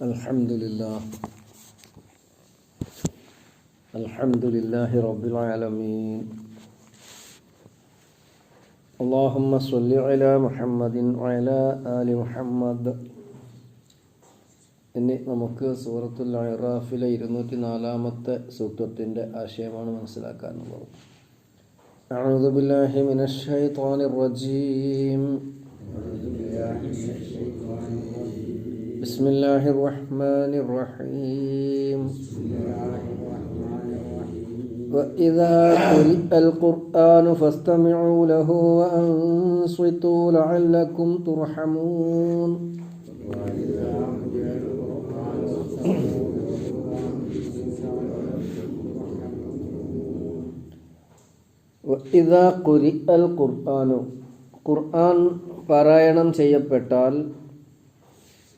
الحمد لله الحمد لله رب العالمين اللهم صل على محمد وعلى آل محمد ഇനി നമുക്ക് സൂറത്തുൽ അറാഫിലെ ഇരുന്നൂറ്റി നാലാമത്തെ സൂക്തത്തിൻ്റെ ആശയമാണ് മനസ്സിലാക്കാനുള്ളത് أعوذ بالله من الشيطان الرجيم بسم الله الرحمن الرحيم وإذا قرئ القرآن فاستمعوا له وأنصتوا لعلكم ترحمون ഇതാ കുരി അൽ ഖുർആാനു ഖുർആൻ പാരായണം ചെയ്യപ്പെട്ടാൽ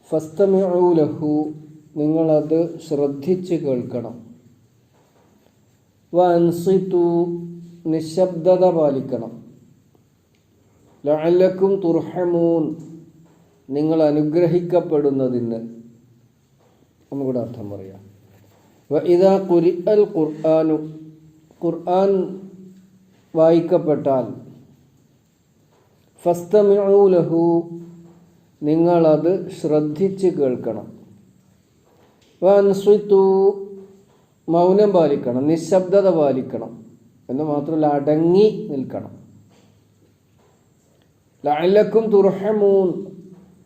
ഫസ്തമിഊലഹു നിങ്ങളത് ശ്രദ്ധിച്ച് കേൾക്കണം. വൻസിത്തു നിശബ്ദത പാലിക്കണം. ലഅല്ലക്കും തുർഹമൂൻ നിങ്ങൾ അനുഗ്രഹിക്കപ്പെടുന്നതിന്. ഒന്നുകൂടെ അർത്ഥം പറയാം. വ ഇതാ കുരി അൽ ഖുർആാനു ഖുർആൻ വായിക്കപ്പെട്ടാൽ ഫസ്തമിഊലഹു നിങ്ങളത് ശ്രദ്ധിച്ച് കേൾക്കണം. വൻസ്വിത്തു മൗനം പാലിക്കണം നിശബ്ദത പാലിക്കണം എന്ന് മാത്രമല്ല അടങ്ങി നിൽക്കണം. ലാലക്കും തുർഹമൂൻ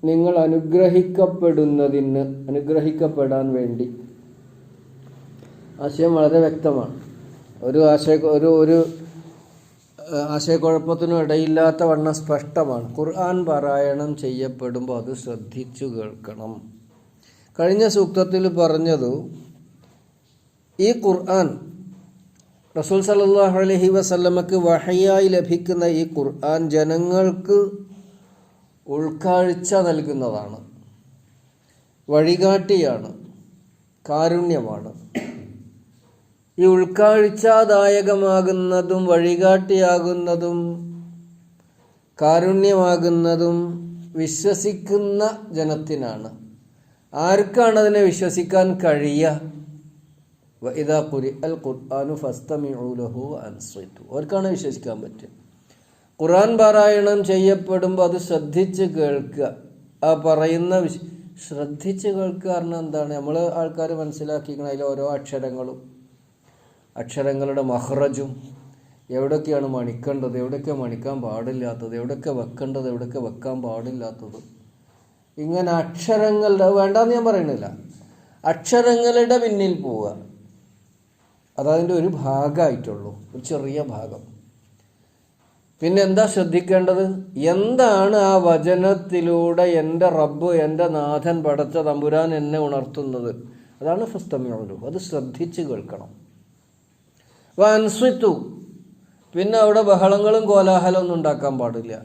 നിങ്ങൾ അനുഗ്രഹിക്കപ്പെടുന്നതിന് അനുഗ്രഹിക്കപ്പെടാൻ വേണ്ടി. ആശയം വളരെ വ്യക്തമാണ്. ഒരു ആശയ ഒരു ഒരു ആശയക്കുഴപ്പത്തിനും ഇടയില്ലാത്ത വണ്ണം സ്പഷ്ടമാണ്. ഖുർആൻ പാരായണം ചെയ്യപ്പെടുമ്പോൾ അത് ശ്രദ്ധിച്ചു കേൾക്കണം. കഴിഞ്ഞ സൂക്തത്തിൽ പറഞ്ഞത് ഈ ഖുർആൻ റസൂൽ സല്ലാഹു അലഹി വസല്ലമക്ക് വഹയായി ലഭിക്കുന്ന ഈ ഖുർആൻ ജനങ്ങൾക്ക് ഉൾക്കാഴ്ച നൽകുന്നതാണ്. വഴികാട്ടിയാണ്. കാരുണ്യമാണ്. ഈ ഉൾക്കാഴ്ചാദായകമാകുന്നതും വഴികാട്ടിയാകുന്നതും കാരുണ്യമാകുന്നതും വിശ്വസിക്കുന്ന ജനത്തിനാണ്. ആർക്കാണ് അതിനെ വിശ്വസിക്കാൻ കഴിയുക അൽ അവർക്കാണ് വിശ്വസിക്കാൻ പറ്റുക? ഖുർആൻ പാരായണം ചെയ്യപ്പെടുമ്പോൾ അത് ശ്രദ്ധിച്ച് കേൾക്കുക. ആ പറയുന്ന ശ്രദ്ധിച്ച് കേൾക്കുക പറഞ്ഞാൽ എന്താണ്? നമ്മൾ ആൾക്കാർ മനസ്സിലാക്കിക്കണം അതിൽ ഓരോ അക്ഷരങ്ങളും. അക്ഷരങ്ങളുടെ മഹ്റജും എവിടൊക്കെയാണ് മണിക്കേണ്ടത് എവിടെയൊക്കെ മണിക്കാൻ പാടില്ലാത്തത് എവിടെയൊക്കെ വെക്കേണ്ടത് എവിടെയൊക്കെ വെക്കാൻ പാടില്ലാത്തത്? ഇങ്ങനെ അക്ഷരങ്ങളുടെ വേണ്ടെന്ന് ഞാൻ പറയണില്ല അക്ഷരങ്ങളുടെ പിന്നിൽ പോവുക. അതതിന്റെ ഒരു ഭാഗമായിട്ടുള്ളൂ ഒരു ചെറിയ ഭാഗം. പിന്നെ എന്താ ശ്രദ്ധിക്കേണ്ടത്? എന്താണ് ആ വചനത്തിലൂടെ എന്റെ റബ്ബ് എന്റെ നാഥൻ പടച്ച തമ്പുരാൻ എന്നെ ഉണർത്തുന്നത്? അതാണ് ഫസ്തമ്യുള്ളൂ അത് ശ്രദ്ധിച്ച് കേൾക്കണം. വൻസ്വിത്തു പിന്നെ അവിടെ ബഹളങ്ങളും കോലാഹലവും ഒന്നും ഉണ്ടാക്കാൻ പാടില്ല.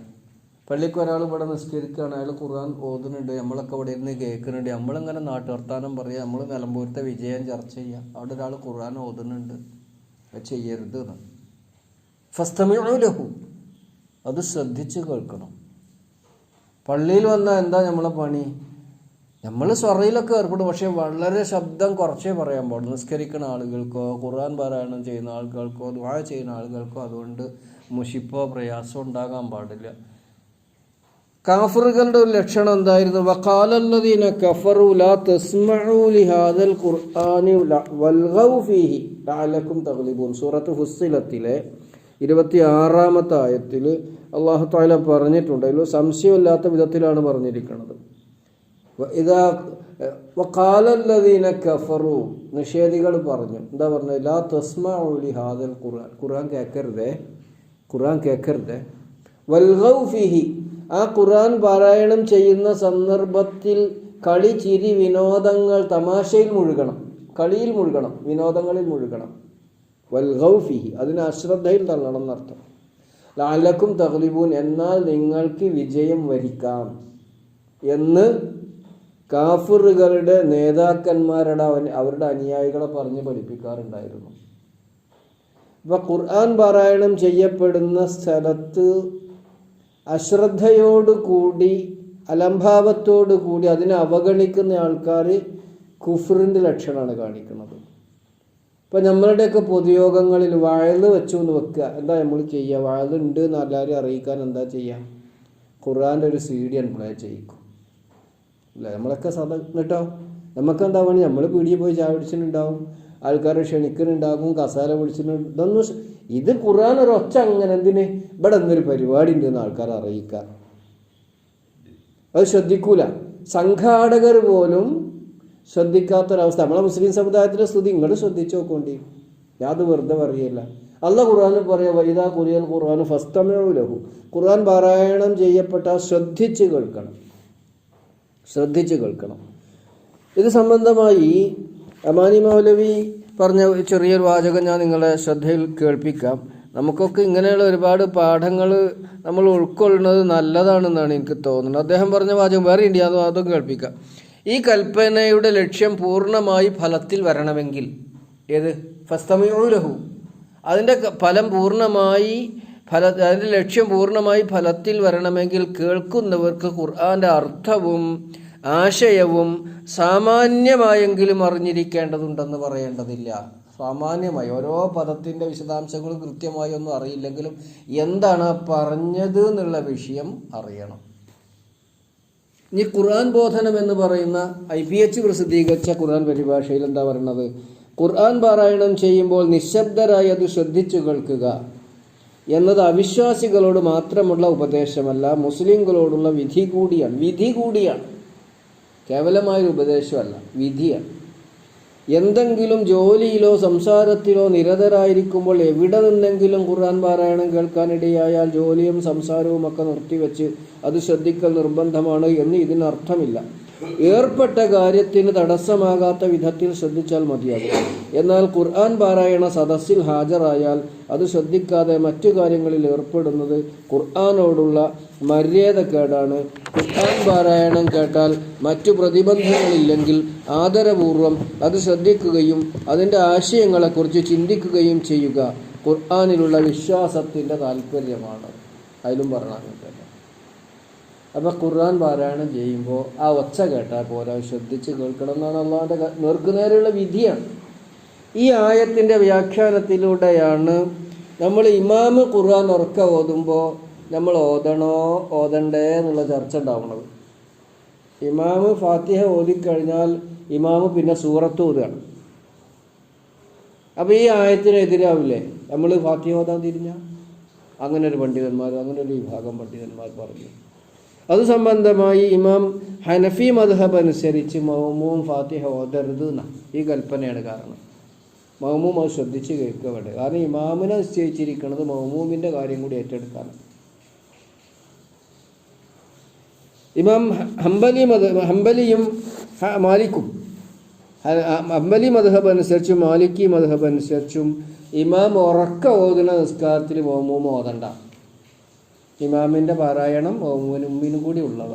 പള്ളിക്ക് ഒരാൾ ഇവിടെ നിസ്കരിക്കുകയാണ്. അയാൾ ഖുർആൻ ഓതുന്നുണ്ട്. നമ്മളൊക്കെ ഇവിടെ ഇരുന്ന് കേൾക്കുന്നുണ്ട്. നമ്മളിങ്ങനെ നാട്ടുവർത്താനം പറയുക നമ്മൾ നിലമ്പൂരത്തെ വിജയം ചർച്ച ചെയ്യുക. അവിടെ ഒരാൾ ഖുർആൻ ഓതുന്നുണ്ട്. അത് ചെയ്യരുത് എന്ന്. ഫസ്തമിലഹു അത് ശ്രദ്ധിച്ച് കേൾക്കണം. പള്ളിയിൽ വന്നാൽ എന്താ നമ്മളെ പണി? നമ്മൾ സ്വറയിലൊക്കെ ഏർപ്പെടും പക്ഷേ വളരെ ശബ്ദം കുറച്ചേ പറയാൻ പാടുള്ളൂ. നിസ്കരിക്കുന്ന ആളുകൾക്കോ ഖുർആൻ പാരായണം ചെയ്യുന്ന ആളുകൾക്കോ ദ്വാ ചെയ്യുന്ന ആളുകൾക്കോ അതുകൊണ്ട് മുഷിപ്പോ പ്രയാസമോ ഉണ്ടാകാൻ പാടില്ല. കാഫറുകളുടെ ഒരു ലക്ഷണം എന്തായിരുന്നു? വഖാലല്ലദീന കഫറു ലാ തസ്മഉ ലിഹാദൽ ഖുർആനി വൽഗൗ ഫീഹി ലഅലക്കും തഗ്ലിബൂൻ. സൂറത്ത് ഫുസ്സിലത്തിലെ ഇരുപത്തി ആറാമത്തെ ആയത്തിൽ അള്ളാഹു താല പറഞ്ഞിട്ടുണ്ട്. സംശയമില്ലാത്ത വിധത്തിലാണ് പറഞ്ഞിരിക്കുന്നത്. ഇതാ കഫറു. നിഷേധികൾ പറഞ്ഞു. എന്താ പറഞ്ഞത്? ലാ തസ്മി ഹാദൽ ഖുർആൻ. ഖുർആൻ കേൾക്കരുതേ ഖുർആൻ കേൾക്കരുതേ വൽഗൗ ഫിഹി. ആ ഖുർആൻ പാരായണം ചെയ്യുന്ന സന്ദർഭത്തിൽ കളി ചിരി വിനോദങ്ങൾ തമാശയിൽ മുഴുകണം. കളിയിൽ മുഴുകണം. വിനോദങ്ങളിൽ മുഴുകണം. വൽഗൗ ഫിഹി. അതിന് അശ്രദ്ധയിൽ തള്ളണം എന്നർത്ഥം. ലാലക്കും തഹ്ലിബൂൻ എന്നാൽ നിങ്ങൾക്ക് വിജയം വരിക്കാം എന്ന് കാഫിറുകളുടെ നേതാക്കന്മാരുടെ അവരുടെ അനുയായികളെ പറഞ്ഞ് പഠിപ്പിക്കാറുണ്ടായിരുന്നു. ഇപ്പൊ ഖുർആൻ പാരായണം ചെയ്യപ്പെടുന്ന സ്ഥലത്ത് അശ്രദ്ധയോടുകൂടി അലംഭാവത്തോടുകൂടി അതിനെ അവഗണിക്കുന്ന ആൾക്കാർ കുഫറിന്റെ ലക്ഷണമാണ് കാണിക്കുന്നത്. ഇപ്പം നമ്മളുടെയൊക്കെ പൊതുയോഗങ്ങളിൽ വഴൽ വെച്ചു എന്ന് വെക്കുക എന്താ നമ്മൾ ചെയ്യുക വഴലുണ്ട് എന്ന് എല്ലാവരും അറിയിക്കാൻ എന്താ ചെയ്യുക ഖുർആന്റെ ഒരു സി ഡി പ്ലേ ചെയ്യിക്കും. അല്ല? നമ്മളൊക്കെ സദ കേട്ടോ നമുക്ക് എന്താ പണി നമ്മൾ പീടിയിൽ പോയി ചായ പിടിച്ചിട്ടുണ്ടാവും ആൾക്കാരെ ക്ഷണിക്കുന്നുണ്ടാകും കസാല പിടിച്ചിട്ടുണ്ട് ഇതൊന്നും ഇത് ഖുർആൻ ഒരു ഒച്ച അങ്ങനെ എന്തിന് ഇവിടെ എന്തൊരു പരിപാടി ഉണ്ടെന്ന് ആൾക്കാർ അറിയിക്കുക അത് ശ്രദ്ധിക്കൂല. സംഘാടകർ പോലും ശ്രദ്ധിക്കാത്തൊരവസ്ഥ. നമ്മളെ മുസ്ലിം സമുദായത്തിലെ സ്തുതി നിങ്ങൾ ശ്രദ്ധിച്ചു നോക്കോണ്ടി. യാതൊരു വെറുതെ പറയല്ല. അല്ല ഖുർആാനിൽ പറയാ വൈദാ കുറിയൽ ഖുർആൻ ഫസ്തമേ ലഹു. ഖുർആൻ പാരായണം ചെയ്യപ്പെട്ട ശ്രദ്ധിച്ച് കേൾക്കണം. ശ്രദ്ധിച്ച് കേൾക്കണം. ഇത് സംബന്ധമായി അമാനി മൗലവി പറഞ്ഞ ചെറിയൊരു വാചകം ഞാൻ നിങ്ങളെ ശ്രദ്ധയിൽ കേൾപ്പിക്കാം. നമുക്കൊക്കെ ഇങ്ങനെയുള്ള ഒരുപാട് പാഠങ്ങൾ നമ്മൾ ഉൾക്കൊള്ളുന്നത് നല്ലതാണെന്നാണ് എനിക്ക് തോന്നുന്നത്. അദ്ദേഹം പറഞ്ഞ വാചകം വേറെ ഉണ്ട് അത് അതും കേൾപ്പിക്കാം. ഈ കൽപ്പനയുടെ ലക്ഷ്യം പൂർണമായി ഫലത്തിൽ വരണമെങ്കിൽ ഏത്? ഫസ്തമയോലഹു അതിന്റെ ഫലം പൂർണമായി ഫല അതിന്റെ ലക്ഷ്യം പൂർണമായി ഫലത്തിൽ വരണമെങ്കിൽ കേൾക്കുന്നവർക്ക് ഖുർആന്റെ അർത്ഥവും ആശയവും സാമാന്യമായെങ്കിലും അറിഞ്ഞിരിക്കേണ്ടതുണ്ടെന്ന് പറയേണ്ടതില്ല. സാമാന്യമായി ഓരോ പദത്തിന്റെ വിശദാംശങ്ങൾ കൃത്യമായി ഒന്നും അറിയില്ലെങ്കിലും എന്താണ് പറഞ്ഞത് എന്നുള്ള വിഷയം അറിയണം. ഇനി ഖുർആൻ ബോധനം എന്ന് പറയുന്ന ഐ പി എച്ച് പ്രസിദ്ധീകരിച്ച ഖുർആൻ പരിഭാഷയിൽ എന്താ പറയുന്നത്? ഖുർആൻ പാരായണം ചെയ്യുമ്പോൾ നിശബ്ദരായി അത് ശ്രദ്ധിച്ചു കേൾക്കുക. എന്നത് അവിശ്വാസികളോട് മാത്രമുള്ള ഉപദേശമല്ല മുസ്ലിങ്ങളോടുള്ള വിധി കൂടിയാണ്. വിധി കൂടിയാണ്. കേവലമായൊരു ഉപദേശമല്ല വിധിയാണ്. എന്തെങ്കിലും ജോലിയിലോ സംസാരത്തിലോ നിരതരായിരിക്കുമ്പോൾ എവിടെ നിന്നെങ്കിലും ഖുർആൻ പാരായണം കേൾക്കാനിടയായാൽ ജോലിയും സംസാരവും ഒക്കെ നിർത്തിവെച്ച് അത് ശ്രദ്ധിക്കൽ നിർബന്ധമാണ് എന്ന് ഇതിനർത്ഥമില്ല. ഏർപ്പെട്ട കാര്യത്തിന് തടസ്സമാകാത്ത വിധത്തിൽ ശ്രദ്ധിച്ചാൽ മതിയാകും. എന്നാൽ ഖുർആൻ പാരായണ സദസ്സിൽ ഹാജരായാൽ അത് ശ്രദ്ധിക്കാതെ മറ്റു കാര്യങ്ങളിൽ ഏർപ്പെടുന്നത് ഖുർആാനോടുള്ള മര്യാദക്കേടാണ്. ഖുർആൻ പാരായണം കേട്ടാൽ മറ്റു പ്രതിബന്ധങ്ങളില്ലെങ്കിൽ ആദരപൂർവം അത് ശ്രദ്ധിക്കുകയും അതിന്റെ ആശയങ്ങളെക്കുറിച്ച് ചിന്തിക്കുകയും ചെയ്യുക ഖുർആാനിലുള്ള വിശ്വാസത്തിന്റെ താല്പര്യമാണ് അതിലും പറഞ്ഞിട്ടുണ്ട് അപ്പോൾ ഖുർആൻ പാരായണം ചെയ്യുമ്പോൾ ആ ഒച്ച കേട്ടാൽ പോരാ ശ്രദ്ധിച്ച് കേൾക്കണം എന്നാണ് അള്ളാഹിന്റെ നേർക്കുനേരെയുള്ള വിധിയാണ്. ഈ ആയത്തിന്റെ വ്യാഖ്യാനത്തിലൂടെയാണ് നമ്മൾ ഇമാമ് ഖുർആൻ ഉറക്ക ഓതുമ്പോൾ നമ്മൾ ഓതണോ ഓതണ്ടേ എന്നുള്ള ചർച്ച ഉണ്ടാവുന്നത്. ഇമാമ് ഫാത്തിഹ ഓതിക്കഴിഞ്ഞാൽ ഇമാമ് പിന്നെ സൂറത്ത് ഓതുകയാണ്. അപ്പോൾ ഈ ആയത്തിന് എതിരാവില്ലേ? നമ്മൾ ഫാത്തിഹ ഓതാൻ തിരിഞ്ഞ? അങ്ങനെ ഒരു പണ്ഡിതന്മാർ അങ്ങനെ ഒരു വിഭാഗം പണ്ഡിതന്മാർ പറഞ്ഞു. അത് സംബന്ധമായി ഇമാം ഹനഫി മദ്ഹബ് അനുസരിച്ച് മൗമൂം ഫാത്തിഹ ഓതരുത് ഈ കൽപ്പനയാണ് കാരണം. മൗമൂം അത് ശ്രദ്ധിച്ച് കേൾക്കുക വേണ്ടത്. കാരണം ഇമാമിനെ നിശ്ചയിച്ചിരിക്കുന്നത് മൗമൂമിന്റെ കാര്യം കൂടി ഏറ്റെടുക്കാണ് ഇമാം ഹംബലി മത ഹംബലിയും മാലിക്കും. അമ്പലി മദ്ഹബ് അനുസരിച്ചും മാലിക്കി മദ്ഹബ് അനുസരിച്ചും ഇമാം ഉറക്ക ഓതുന്ന നിസ്കാരത്തിൽ മൗമൂം ഓതണ്ട. ഇമാമിന്റെ പാരായണം ഉമ്മിനും കൂടി ഉള്ളവ.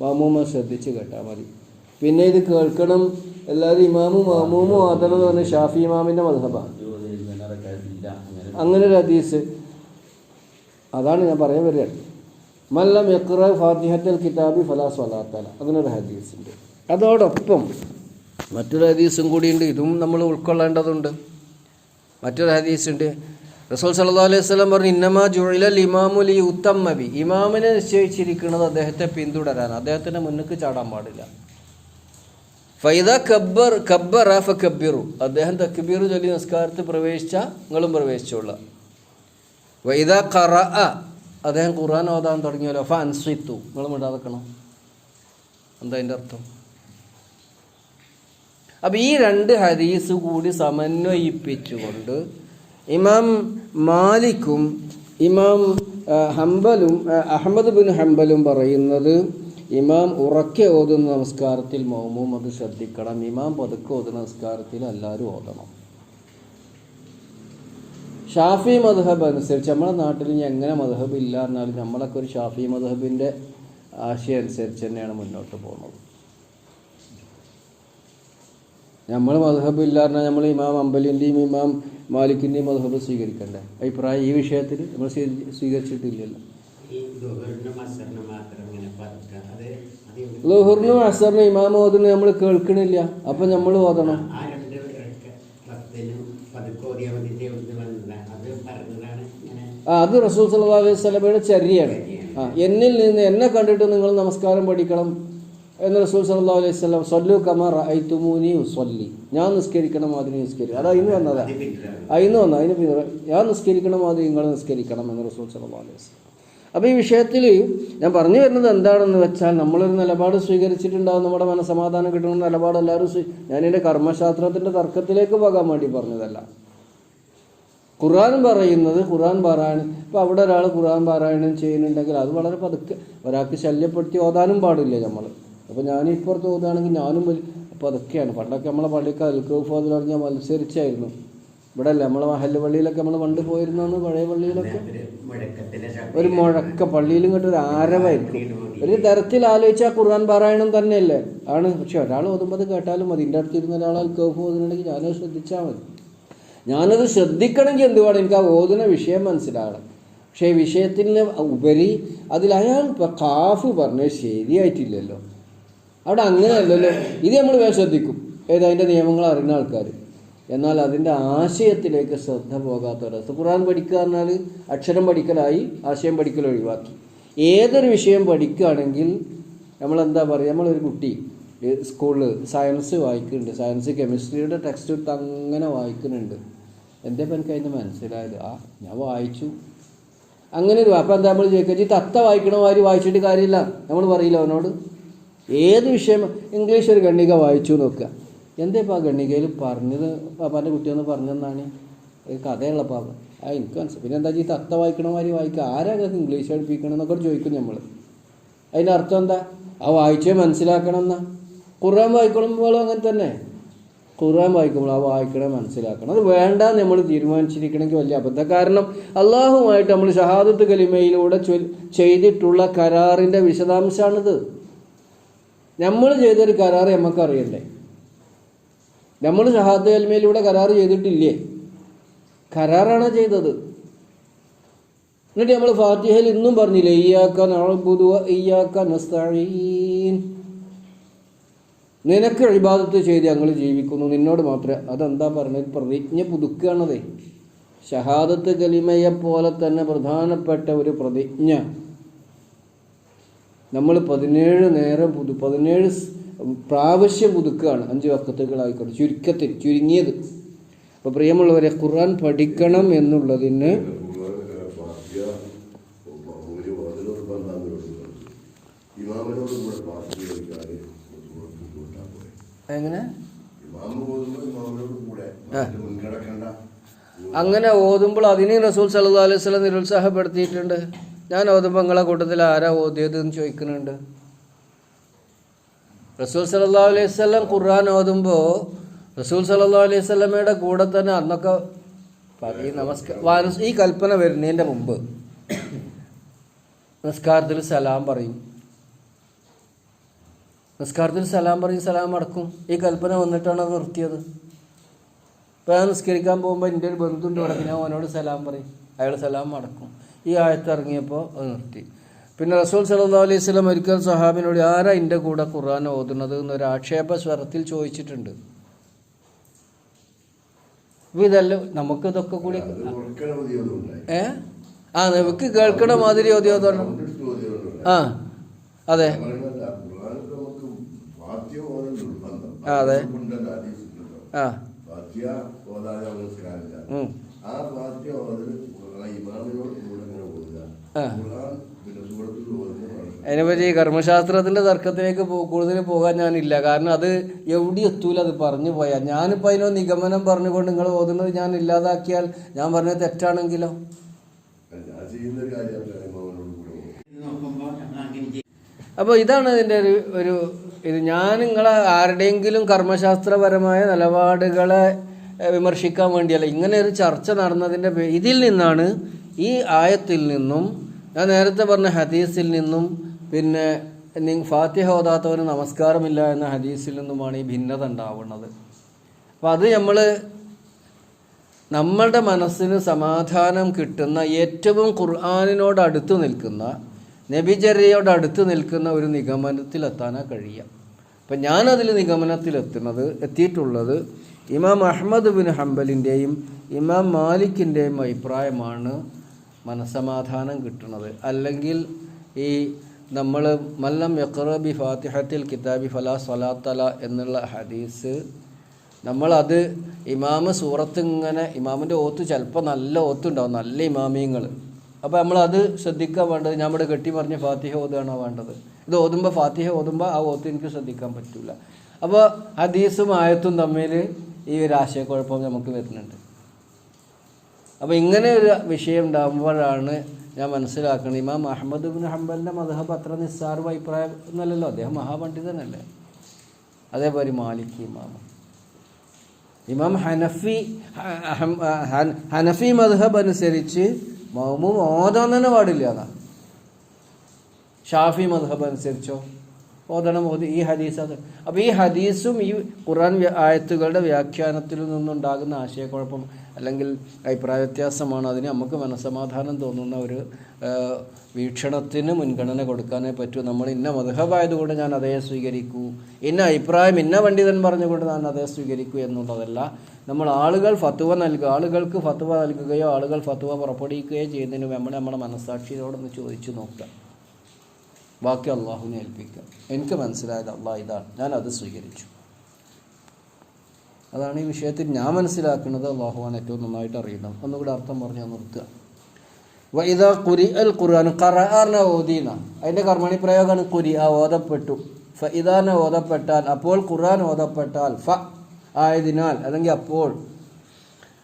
മാമൂമ ശ്രദ്ധിച്ച് കേട്ടാൽ മതി. പിന്നെ ഇത് കേൾക്കണം. എല്ലാവരും ഇമാമും മാമൂമും ഓതണം എന്ന് പറഞ്ഞ ഷാഫി ഇമാമിന്റെ മധബാണ് അങ്ങനെ ഒരു ഹദീസ്. അതാണ് ഞാൻ പറയാൻ വരികയാണ് മല്ലം യക്ര ഫാത്തിഹത്തൽ കിതാബി ഫലാ സ്വലാത്തല. അങ്ങനൊരു ഹദീസ് ഉണ്ട്. അതോടൊപ്പം മറ്റൊരു ഹദീസും കൂടിയുണ്ട് ഇതും നമ്മൾ ഉൾക്കൊള്ളേണ്ടതുണ്ട്. മറ്റൊരു ഹദീസ് ഉണ്ട്. റസൂൽ സല്ലാ അലൈഹി സ്വലം പറഞ്ഞു ഇന്നമാ ജുഇലൽ ഇമാമുലി ഉത്തമ്മബി ഇമാമിനെ നിശ്ചയിച്ചിരിക്കുന്നത് അദ്ദേഹത്തെ പിന്തുടരാൻ അദ്ദേഹത്തിന്റെ മുന്നിക്ക് ചാടാൻ പാടില്ല. ഫൈദ കബ്ബർ കബ്ബർ കബ്ബറ കബീറു അദ്ദേഹം തക്ബീർ ചൊല്ലി നിസ്കാരത്തിൽ പ്രവേശിച്ച നിങ്ങളും പ്രവേശിച്ചുള്ള വൈദ ഖറ അദ്ദേഹം ഖുർആൻ ഓതാൻ തുടങ്ങിയല്ലോ ഫ അൻസിത്തു. നിങ്ങൾ മിണ്ടാതെക്കണം എന്താ അതിന്റെ അർത്ഥം? അപ്പം ഈ രണ്ട് ഹദീസ് കൂടി സമന്വയിപ്പിച്ചുകൊണ്ട് ഇമാം മാലിക്കും ഇമാം ഹംബലും അഹമ്മദ് ബിൻ ഹംബലും പറയുന്നത് ഇമാം ഉറക്കെ ഓതുന്ന നമസ്കാരത്തിൽ മൗമും അത് ശ്രദ്ധിക്കണം. ഇമാം പതുക്കെ ഓതുന്ന നമസ്കാരത്തിൽ എല്ലാവരും ഓതണം. ഷാഫി മദ്ഹബ് അനുസരിച്ച് നമ്മുടെ നാട്ടിൽ ഇനി എങ്ങനെ മദ്ഹബ് ഇല്ല എന്നാലും നമ്മളൊക്കെ ഒരു ഷാഫി മദ്ഹബിന്റെ ആശയം അനുസരിച്ച് തന്നെയാണ് മുന്നോട്ട് പോകുന്നത്. നമ്മൾ മധുഹബ് ഇല്ല പറഞ്ഞാൽ നമ്മൾ ഇമാം അമ്പലിന്റെയും ഇമാം മാലിക്കിന്റെയും മധുഹബ് സ്വീകരിക്കണ്ടേ? അഭിപ്രായം ഈ വിഷയത്തിൽ നമ്മൾ സ്വീ- സ്വീകരിച്ചിട്ടില്ലല്ലോ. ലുഹുറിനും അസറിനും ഇമാം ഓതുന്നു നമ്മൾ കേൾക്കണില്ല. അപ്പൊ നമ്മൾ ഓതണം. ആ അത് റസൂൽ സല്ലല്ലാഹു അലൈഹി വസല്ലമയുടെ ചര്യയാണ്. ആ എന്നിൽ നിന്ന് എന്നെ കണ്ടിട്ട് നിങ്ങൾ നമസ്കാരം പഠിക്കണം. എന്ന് റസൂൽ സല്ലല്ലാഹു അലൈഹി വസല്ലം സല്ലു കമ റഅയ്തുമൂനി ഉസല്ലി ഞാൻ നിസ്കരിക്കണം അതിന് നിസ്കരിക്കണം അതാ ഇന്ന് വന്നതാ. ഇന്ന് വന്ന അതിന് പിന്നെ ഞാൻ നിസ്കരിക്കണം അത് നിങ്ങൾ നിസ്കരിക്കണം എന്ന് റസൂൽ സല്ലല്ലാഹു അലൈഹി വസല്ലം. അപ്പോൾ ഈ വിഷയത്തിൽ ഞാൻ പറഞ്ഞു വരുന്നത് എന്താണെന്ന് വെച്ചാൽ നമ്മളൊരു നിലപാട് സ്വീകരിച്ചിട്ടുണ്ടാവും. നമ്മുടെ മനസമാധാനം കിട്ടുന്ന നിലപാട് എല്ലാവരും സ്വീ ഞാനെന്റെ കർമ്മശാസ്ത്രത്തിന്റെ തർക്കത്തിലേക്ക് പോകാൻ വേണ്ടി പറഞ്ഞതല്ല. ഖുർആൻ പറയുന്നത് ഖുർആൻ പാരായണം. ഇപ്പോൾ അവിടെ ഒരാൾ ഖുർആൻ പാരായണം ചെയ്യുന്നുണ്ടെങ്കിൽ അത് വളരെ പതുക്കെ ഒരാൾക്ക് ശല്യപ്പെടുത്തി ഓതാനും പാടില്ല നമ്മൾ അപ്പോൾ ഞാൻ ഇപ്പുറത്ത് പോകുകയാണെങ്കിൽ ഞാനും അപ്പോൾ അതൊക്കെയാണ്. പണ്ടൊക്കെ നമ്മളെ പള്ളിക്ക് അൽക്കോഫ് അതിൽ പറഞ്ഞാൽ മത്സരിച്ചായിരുന്നു. ഇവിടെ അല്ല നമ്മളെ മഹല്ല പള്ളിയിലൊക്കെ നമ്മൾ പണ്ട് പോയിരുന്നാണ് പഴയ പള്ളിയിലൊക്കെ? ഒരു മുഴക്ക പള്ളിയിലും കേട്ട ഒരു ആരവായിരിക്കും. ഒരു തരത്തിൽ ആലോചിച്ചാൽ ഖുർആൻ പാരായണം തന്നെയല്ലേ? ആണ്. പക്ഷെ ഒരാൾ ഓതുമ്പോൾ അത് കേട്ടാലും മതി. എന്റെ അടുത്തിരുന്ന ഒരാൾ അൽക്കോഫ് ഓതുന്നുണ്ടെങ്കിൽ ഞാനത് ശ്രദ്ധിച്ചാൽ മതി. ഞാനത് ശ്രദ്ധിക്കണമെങ്കിൽ എന്തുവാണ് എനിക്ക് ആ ഓതുന്ന വിഷയം മനസ്സിലാകണം. പക്ഷേ വിഷയത്തിന് ഉപരി അതിൽ അയാൾ ഇപ്പം കാഫ് പറഞ്ഞത് ശരിയായിട്ടില്ലല്ലോ. അവിടെ അങ്ങനെയല്ലല്ലോ. ഇത് നമ്മൾ ശ്രദ്ധിക്കും. ഏത് അതിന്റെ നിയമങ്ങൾ അറിയുന്ന ആൾക്കാർ. എന്നാൽ അതിന്റെ ആശയത്തിലേക്ക് ശ്രദ്ധ പോകാത്തൊരവസ്ഥ ഖുറാൻ പഠിക്കുക പറഞ്ഞാൽ അക്ഷരം പഠിക്കലായി ആശയം പഠിക്കൽ ഒഴിവാക്കി. ഏതൊരു വിഷയം പഠിക്കുകയാണെങ്കിൽ നമ്മളെന്താ പറയുക നമ്മളൊരു കുട്ടി സ്കൂളിൽ സയൻസ് വായിക്കുന്നുണ്ട്. സയൻസ് കെമിസ്ട്രിയുടെ ടെക്സ്റ്റ് എടുത്ത് അങ്ങനെ വായിക്കുന്നുണ്ട്. എന്റെ എനിക്ക് അതിന് മനസ്സിലായത് ആ ഞാൻ വായിച്ചു. അങ്ങനെ ഒരു അപ്പം എന്താ നമ്മൾ ചോദിക്കുക ഈ തത്ത വായിക്കണ? മാതിരി വായിച്ചിട്ട് കാര്യമില്ല. നമ്മൾ പറയില്ല അവനോട്? ഏത് വിഷയം ഇംഗ്ലീഷ് ഒരു ഖണ്ണിക വായിച്ചു നോക്കുക. എന്താ ഇപ്പോൾ ആ ഖണ്ണികയിൽ പറഞ്ഞത്? പാപ്പാന്റെ കുട്ടിയൊന്ന് പറഞ്ഞെന്നാണ്. ഒരു കഥയുള്ള പാപ്പ ആ എനിക്ക് മനസ്സിലായി പിന്നെ എന്താ ഈ തത്ത വായിക്കണ മാതിരി വായിക്കുക. ആരാ ഇംഗ്ലീഷ് പഠിപ്പിക്കണം എന്നൊക്കെ ചോദിക്കും നമ്മൾ അതിന്റെ അർത്ഥം എന്താ? ആ വായിച്ചേ മനസ്സിലാക്കണം എന്നാ. ഖുർആൻ വായിക്കുമ്പോഴും അങ്ങനെ തന്നെ. ഖുർആൻ വായിക്കുമ്പോൾ ആ വായിക്കണേ മനസ്സിലാക്കണം. അത് വേണ്ട നമ്മൾ തീരുമാനിച്ചിരിക്കണമെങ്കിൽ വലിയ അബദ്ധം. കാരണം അള്ളാഹുമായിട്ട് നമ്മൾ ഷഹാദത്ത് കലിമയിലൂടെ ചെയ്തിട്ടുള്ള കരാറിന്റെ വിശദാംശമാണിത്. നമ്മൾ ചെയ്തൊരു കരാർ നമുക്ക് അറിയണ്ടേ? നമ്മൾ ഷഹാദ് കൽമയിലൂടെ കരാർ ചെയ്തിട്ടില്ലേ? കരാറാണ് ചെയ്തത്? എന്നിട്ട് നമ്മൾ ഫാത്തിഹയിൽ ഇന്നും പറഞ്ഞില്ല ഇയ്യാക്ക നഅ്ബുദു വ ഇയ്യാക്ക നസ്തഈൻ. നിനക്ക് ഇബാദത്ത് ചെയ്ത് ഞങ്ങൾ ജീവിക്കുന്നു. നിന്നോട് മാത്രമേ അതെന്താ പറഞ്ഞത്? പ്രതിജ്ഞ പുതുക്കുകയാണതേ. ഷഹാദത്ത് കലിമയെ പോലെ തന്നെ പ്രധാനപ്പെട്ട ഒരു പ്രതിജ്ഞ. നമ്മൾ പതിനേഴ് നേരം പുതു പതിനേഴ് പ്രാവശ്യം പുതുക്കുകയാണ്. അഞ്ച് വക്കത്തുകളായിക്കോട്ടെ ചുരുക്കത്തിൽ ചുരുങ്ങിയത്. അപ്പോൾ പ്രിയമുള്ളവരെ ഖുർആൻ പഠിക്കണം എന്നുള്ളതിന് എങ്ങനെ? അങ്ങനെ ഓതുമ്പോൾ അതിനെ റസൂൽ സല്ലല്ലാഹു അലൈഹി വസല്ലം നിരുത്സാഹപ്പെടുത്തിയിട്ടുണ്ട്. ഞാൻ ഓതുമ്പോൾ നിങ്ങളെ കൂട്ടത്തിൽ ആരാ ഓതിയത് എന്ന് ചോദിക്കുന്നുണ്ട്. റസൂൽ സല്ലല്ലാഹു അലൈഹി വസല്ലം ഖുർആൻ ഓതുമ്പോൾ റസൂൽ സല്ലല്ലാഹു അലൈഹി വസല്ലമയുടെ കൂടെ തന്നെ അന്നൊക്കെ പറയും നമസ്കാര ഈ കൽപ്പന വരുന്നതിന്റെ മുമ്പ് നിസ്കാരത്തിൽ സലാം പറയും. നിസ്കാരത്തിൽ സലാം പറയും സലാം അടക്കും. ഈ കൽപ്പന വന്നിട്ടാണ് അത് നിർത്തിയത്. ഇപ്പം ഞാൻ നിസ്കരിക്കാൻ പോകുമ്പോൾ എന്റെ ഒരു ബന്ധുണ്ട് അവിടെ ഞാൻ അവനോട് സലാം പറയും. അയാൾ സലാം അടക്കും. ഈ ആയത്ത് ഇറങ്ങിയപ്പോൾ അത് നിർത്തി. പിന്നെ റസൂൽ സല്ലല്ലാഹു അലൈഹി സ്വലം ഒരിക്കൽ സഹാബിനോട് ആരാ എന്റെ കൂടെ ഖുർആൻ ഓതുന്നത്? എന്നൊരു ആക്ഷേപ സ്വരത്തിൽ ചോദിച്ചിട്ടുണ്ട്. അപ്പോൾ നമുക്ക് ഇതൊക്കെ കൂടി ഏ? ആ നമുക്ക് കേൾക്കണ മാതിരി ഓതിയോതാണ് ആ അതെ. അതെ. ആ. ആ അതിനെപ്പറ്റി കർമ്മശാസ്ത്രത്തിന്റെ തർക്കത്തിലേക്ക് കൂടുതൽ പോകാൻ ഞാനില്ല. കാരണം അത് എവിടെ എത്തൂല അത് പറഞ്ഞു പോയാൽ ഞാനിപ്പോൾ അതിനോ നിഗമനം പറഞ്ഞുകൊണ്ട് നിങ്ങൾ ഓതുന്നത് ഞാൻ ഇല്ലാതാക്കിയാൽ ഞാൻ പറഞ്ഞത് തെറ്റാണെങ്കിലോ? അപ്പോൾ ഇതാണ് ഇതിന്റെ ഒരു ഒരു ഇത്. ഞാൻ നിങ്ങളെ ആരുടെയെങ്കിലും കർമ്മശാസ്ത്രപരമായ നിലപാടുകളെ വിമർശിക്കാൻ വേണ്ടിയല്ല ഇങ്ങനെ ഒരു ചർച്ച നടന്നതിന്റെ ഇതിൽ നിന്നാണ് ഈ ആയത്തിൽ നിന്നും ഞാൻ നേരത്തെ പറഞ്ഞ ഹദീസിൽ നിന്നും പിന്നെ ഫാത്തിഹ ഓതാത്തവന് നമസ്കാരമില്ല എന്ന ഹദീസിൽ നിന്നുമാണ് ഈ ഭിന്നത ഉണ്ടാവുന്നത്. അപ്പോൾ അത് നമ്മൾ നമ്മളുടെ മനസ്സിന് സമാധാനം കിട്ടുന്ന ഏറ്റവും ഖുർആാനിനോട് അടുത്ത് നിൽക്കുന്ന നബിചര്യയോട് അടുത്ത് നിൽക്കുന്ന ഒരു നിഗമനത്തിലെത്താനാ കഴിയുക. അപ്പം ഞാനതിൽ നിഗമനത്തിലെത്തുന്നത് എത്തിയിട്ടുള്ളത് ഇമാം അഹമ്മദ് ബിൻ ഹംബലിന്റെയും ഇമാം മാലിക്കിന്റെയും അഭിപ്രായമാണ്. മനസമാധാനം കിട്ടുന്നത് അല്ലെങ്കിൽ ഈ നമ്മൾ മല്ലം യക്റബി ഫാത്തിഹത്തിൽ കിതാബി ഫലാ സ്വലാത്തല എന്നുള്ള ഹദീസ് നമ്മളത് ഇമാമ് സൂറത്ത് ഇങ്ങനെ ഇമാമിന്റെ ഓത്ത് ചിലപ്പോൾ നല്ല ഓത്തുണ്ടാവും നല്ല ഇമാമിയങ്ങൾ. അപ്പോൾ നമ്മളത് ശ്രദ്ധിക്കാൻ വേണ്ടത് ഇവിടെ കെട്ടി പറഞ്ഞ് ഫാത്തിഹ ഓതുകയാണോ വേണ്ടത്? ഇത് ഓതുമ്പോൾ ഫാത്തിഹ ഓതുമ്പോൾ ആ ഓത്ത് എനിക്ക് ശ്രദ്ധിക്കാൻ പറ്റില്ല അപ്പോൾ ഹദീസും ആയത്തും തമ്മിൽ ഈ ഒരു ആശയക്കുഴപ്പം നമുക്ക് വരുന്നുണ്ട്. അപ്പോൾ ഇങ്ങനെ ഒരു വിഷയം ഉണ്ടാകുമ്പോഴാണ് ഞാൻ മനസ്സിലാക്കുന്നത് ഇമാം അഹമ്മദ് ബിൻ ഹംബലിന്റെ മധഹബ് അത്ര നിസ്സാര അഭിപ്രായം എന്നല്ലല്ലോ. അദ്ദേഹം മഹാപണ്ഡിതനല്ലേ. അതേപോലെ മാലിക് ഇമാം. ഇമാം ഹനഫി ഹനഫി മധഹബ് അനുസരിച്ച് മൗമു ഓതാൻ തന്നെ പാടില്ല എന്നാ ഷാഫി മധഹബ് അനുസരിച്ചോ? ഓതണം ഓതി. ഈ ഹദീസ് അത്. അപ്പോൾ ഈ ഹദീസും ഈ ഖുറാൻ ആയത്തുകളുടെ വ്യാഖ്യാനത്തിൽ നിന്നുണ്ടാകുന്ന ആശയക്കുഴപ്പം അല്ലെങ്കിൽ അഭിപ്രായ വ്യത്യാസമാണ്. അതിന് നമുക്ക് മനസമാധാനം തോന്നുന്ന ഒരു വീക്ഷണത്തിന് മുൻഗണന കൊടുക്കാനേ പറ്റൂ. നമ്മൾ ഇന്ന മതഹബായതുകൊണ്ട് ഞാൻ അതേ സ്വീകരിക്കൂ. ഇന്ന അഭിപ്രായം ഇന്ന പണ്ഡിതൻ പറഞ്ഞുകൊണ്ട് ഞാൻ അതേ സ്വീകരിക്കൂ എന്നുള്ളതല്ല. നമ്മൾ ആളുകൾ ഫത്വ നൽകുക ആളുകൾക്ക് ഫത്വ നൽകുകയോ ആളുകൾ ഫത്വ പുറപ്പെടുവിക്കുകയോ ചെയ്യുന്നതിന് നമ്മൾ നമ്മുടെ മനസ്സാക്ഷിയോടൊന്ന് ചോദിച്ചു നോക്കുക. ബാക്കി അള്ളാഹുവിനെ ഏൽപ്പിക്കുക. എനിക്ക് മനസ്സിലായത് അള്ളാഹ് ഇതാണ്. ഞാൻ അത് സ്വീകരിച്ചു. അതാണ് ഈ വിഷയത്തിൽ ഞാൻ മനസ്സിലാക്കുന്നത് അള്ളാഹുവാൻ ഏറ്റവും നന്നായിട്ട് അറിയണം ഒന്നുകൂടെ അർത്ഥം പറഞ്ഞാൽ നിർത്തുക. വൈദ കുരി അൽ ഖുർആൻ ഖറാന ഓതീന അതിന്റെ കർമ്മണി പ്രയോഗമാണ് കുരി ആ ഓതപ്പെട്ടു. ഫ ഇതാനെ ഓതപ്പെട്ടാൽ അപ്പോൾ ഖുർആൻ ഓതപ്പെട്ടാൽ ഫ ആയതിനാൽ അല്ലെങ്കിൽ അപ്പോൾ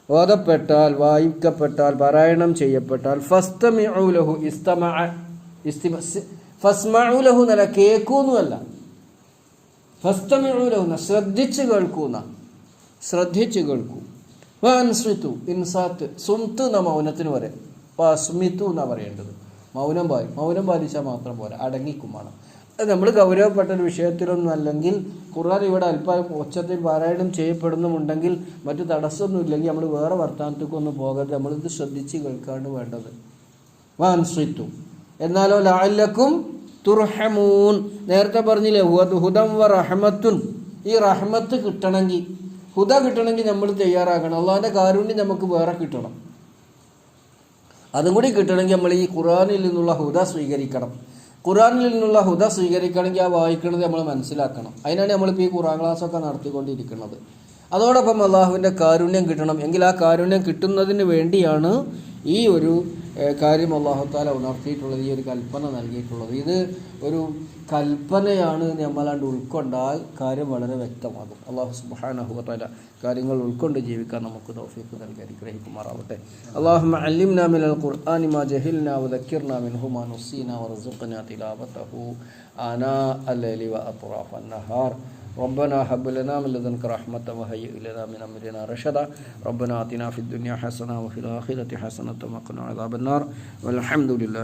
ഓതപ്പെട്ടാൽ വായിക്കപ്പെട്ടാൽ പാരായണം ചെയ്യപ്പെട്ടാൽ ഫസ്തമിഉലഹു ഇസ്തമ ഇസ്തിമ ഫസ്മഉലഹു എന്നല്ല കേൾക്കൂന്നുമല്ല ഫസ്തമിഉലഹു ശ്രദ്ധിച്ച് കേൾക്കൂന്ന. ശ്രദ്ധിച്ച് കേൾക്കൂ. വൻസ്മിത്തു ഇൻസാത്ത് സുംത്ത് എന്ന മൗനത്തിന് പറയാം വസ്മിത്തു എന്നാ പറയേണ്ടത്. മൗനം പാലി മൗനം പാലിച്ചാൽ മാത്രം പോരാ. അടങ്ങിക്കുമാണ്. നമ്മൾ ഗൗരവപ്പെട്ട ഒരു വിഷയത്തിലൊന്നും അല്ലെങ്കിൽ ഖുർആൻ ഇവിടെ അല്പം ഉച്ചത്തിൽ പാരായണം ചെയ്യപ്പെടുന്നുമുണ്ടെങ്കിൽ മറ്റു തടസ്സമൊന്നും ഇല്ലെങ്കിൽ നമ്മൾ വേറെ വർത്തമാനത്തേക്കൊന്നും പോകരുത്. നമ്മളിത് ശ്രദ്ധിച്ച് കേൾക്കാണ്ട് വേണ്ടത്. വാൻസ്വിത്തു എന്നാലോ ലാലക്കും തുർഹമൂൻ. നേരത്തെ പറഞ്ഞില്ലേ ഹുദം വ റഹമത്തുൻ. ഈ റഹ്മത്ത് കിട്ടണമെങ്കിൽ ഹുദ കിട്ടണമെങ്കിൽ നമ്മൾ തയ്യാറാക്കണം അള്ളാഹിന്റെ കാരുണ്യം നമുക്ക് വേറെ കിട്ടണം. അതും കൂടി കിട്ടണമെങ്കിൽ നമ്മൾ ഈ ഖുറാനിൽ നിന്നുള്ള ഹുദ സ്വീകരിക്കണം. ഖുറാനിൽ നിന്നുള്ള ഹുദ സ്വീകരിക്കണമെങ്കിൽ ആ വായിക്കുന്നത് നമ്മൾ മനസ്സിലാക്കണം. അതിനാണ് നമ്മളിപ്പോൾ ഈ ഖുറാൻ ക്ലാസ്സൊക്കെ നടത്തിക്കൊണ്ടിരിക്കുന്നത്. അതോടൊപ്പം അള്ളാഹുവിന്റെ കാരുണ്യം കിട്ടണം. എങ്കിൽ ആ കാരുണ്യം കിട്ടുന്നതിന് വേണ്ടിയാണ് ഈ ഒരു കാര്യം അള്ളാഹുത്താല ഉണർത്തിയിട്ടുള്ളത് ഈ ഒരു കൽപ്പന നൽകിയിട്ടുള്ളത്. ഇത് ഒരു കൽപ്പനയാണ് നമ്മളാണ്ട് ഉൾക്കൊണ്ടാൽ കാര്യം വളരെ വ്യക്തമാകും. അള്ളാഹു സുബാനഹുത്താല കാര്യങ്ങൾ ഉൾക്കൊണ്ട് ജീവിക്കാൻ നമുക്ക് തൗഫീഖ് നൽകി അനുഗ്രഹിക്കുമാറാവട്ടെ. അള്ളാഹു മിൻഹുമാ ആനാ ربنا هب لنا من لدنك رحمة وهيئ لنا من أمرنا رشدا. ربنا آتنا في الدنيا حسنة وفي الآخرة حسنة وقنا عذاب النار. والحمد لله